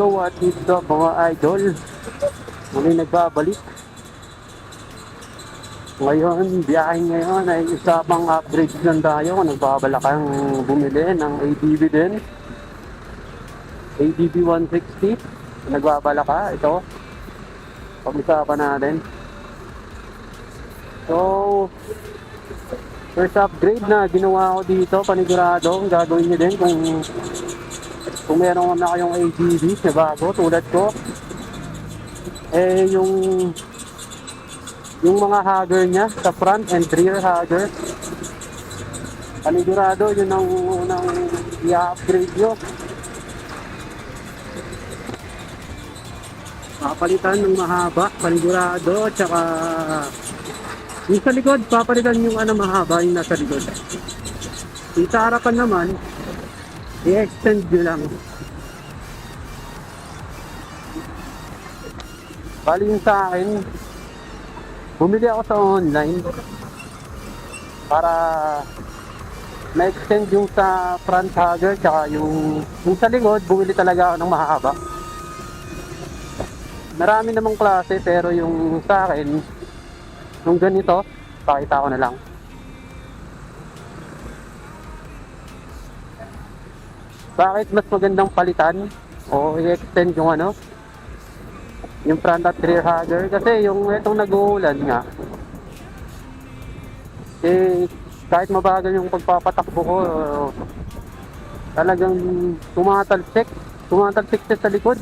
So what is up mga idol? Muli nagbabalik. Ngayon, biyahe ngayon ay isa pang upgrade lang tayo. Nagbabalakang bumili ng ADB din. ADB 160. Nagbabalaka. Ito. Pag-usapan natin. So, first upgrade na ginawa ko dito, panigurado, gagawin nyo din kung kung meron na kayong AGV na bago tulad ko. Eh yung yung mga hugger niya sa front and rear hugger panigurado yun ang unang i-upgrade nyo. Papalitan ng mahaba panigurado at saka yung sa likod papalitan yung ano mahaba yung nasa likod. Yung sa harapan naman i-extend nyo lang. Bali sa akin, bumili ako sa online para na-extend yung sa front hugger tsaka yung, yung sa likod, bumili talaga ako ng mahaba. Marami namang klase pero yung sa akin, yung ganito, pakita ko na lang. Bakit mas magandang palitan? O i-extend yung ano? Yung front at rear hugger kasi yung itong nag-uulan nga eh kahit mabagal yung pagpapatakbo ko talagang tumatalsik. Tumatalsik siya sa likod.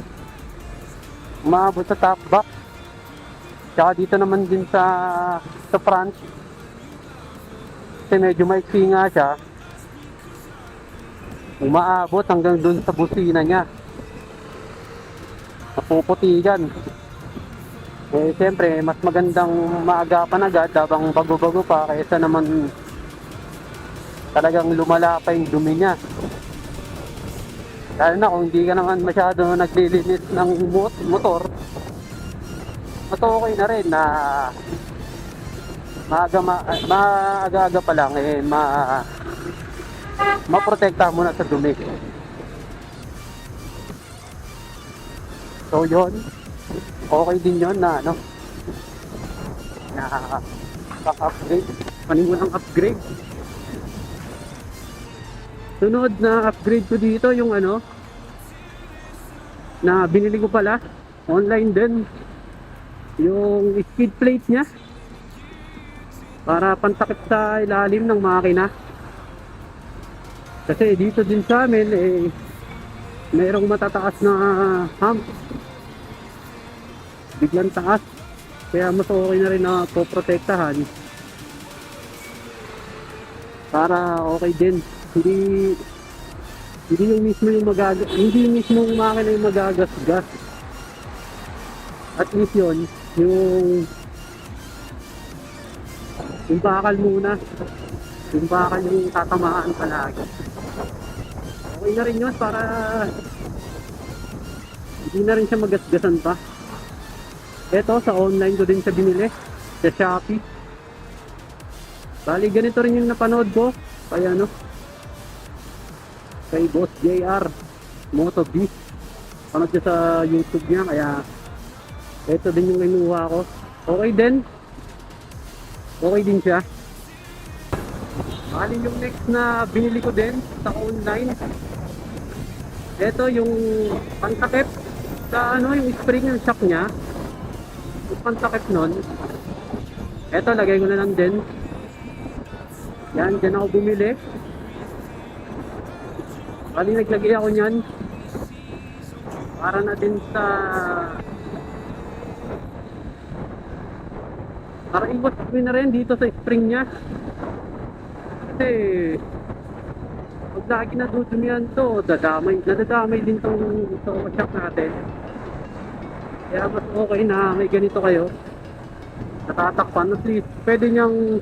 Umabot sa top box. Tsaka dito naman din sa sa front. Kasi medyo maiksi nga siya umaabot hanggang dun sa busina niya. Napuputigan. Eh, siyempre, mas magandang maagapan agad habang bago-bago pa kaysa naman talagang lumala pa yung dumi niya. Lalo na kung hindi ka naman masyado naglilinis ng mot- motor, mas okay na rin na maaga, ma, maaga-aga pa lang eh, ma, maprotekta mo na sa dumi. So yon okay din yon na ano na upgrade. Panimulang upgrade. Sunod na upgrade ko dito yung ano na binili ko pala online din. Yung skid plate nya para pantakip sa ilalim ng makina kasi dito din sa amin eh mayroong matataas na hump. Biglang taas. Kaya mas okay na rin na poprotektahan. Para okay din. Hindi hindi yung mismo yung magaga hindi mismo yung makina yung magagasgas. At least yun, yung yung bakal muna. Yung bakal yung tatamaan palagi. Okay na rin yun para hindi na rin siya magasgasan pa. Ito, sa online ko din siya binili. Sa Shopee. Bali, ganito rin yung napanood ko. Kaya ano, kay Boss JR Moto B. Panood siya sa YouTube niya. Kaya, ito din yung inuha ko. Okay din. Okay din siya. Bali yung next na binili ko din sa online. Ito yung pantakip sa ano yung spring ng shock niya. Yung pantakip nun. Ito lagay ko na lang din. Yan, dyan ako bumili. Bali naglagay ako niyan. Para na din sa para iwas na rin dito sa spring niya kasi pag lagi nadudumihan to, dadamay, nadadamay din tong ito shop natin. Kaya mas okay na may ganito kayo. Natatakpan, at least pwede niyang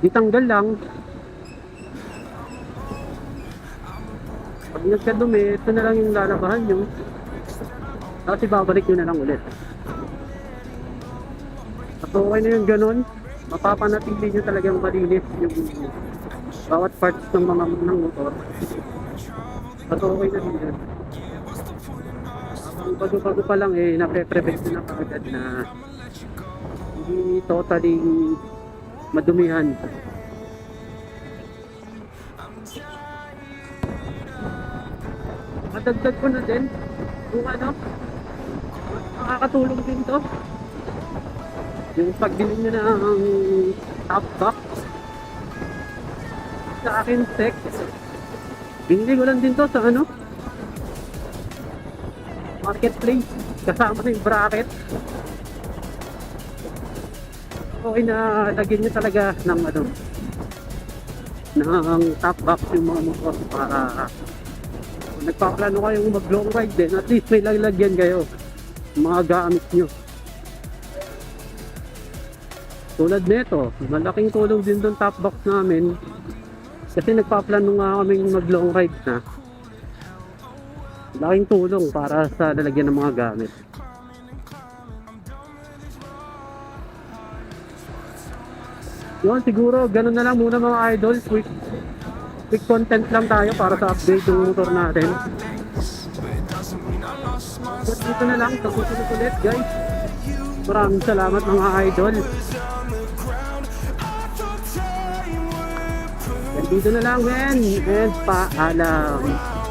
ditanggal lang. Pag nagkadumi, ito na lang yung lalabahan nyo. Tapos ibabalik nyo na lang ulit. At okay na yung ganun, mapapanatili nyo talagang malinis yung bawat parts ng mga ng motor. At okay na din yan. Yung bago-bago pa lang eh, nape-prevent na kagad na hindi totally madumihan. Madagdag ko na din yung ano, makakatulong din to. Yung pagbili nyo ng top box sa akin tech. Binili ko lang din to sa ano, marketplace kasama sa yung bracket. Okay na lagyan nyo talaga ng ano, ng top box yung mga motor para kung nagpaplano kayong mag long ride din, at least may lalagyan kayo mga gamit nyo. Tulad nito, malaking tulong din doon top box namin kasi nagpaplano nga kaming mag long ride na. Laking tulong para sa lalagyan ng mga gamit. Yun, siguro ganun na lang muna mga idol. Quick, quick content lang tayo para sa update ng motor natin. So, dito na lang. Susunod ulit, guys. Maraming salamat mga idol. Dito na lang, men. And paalam.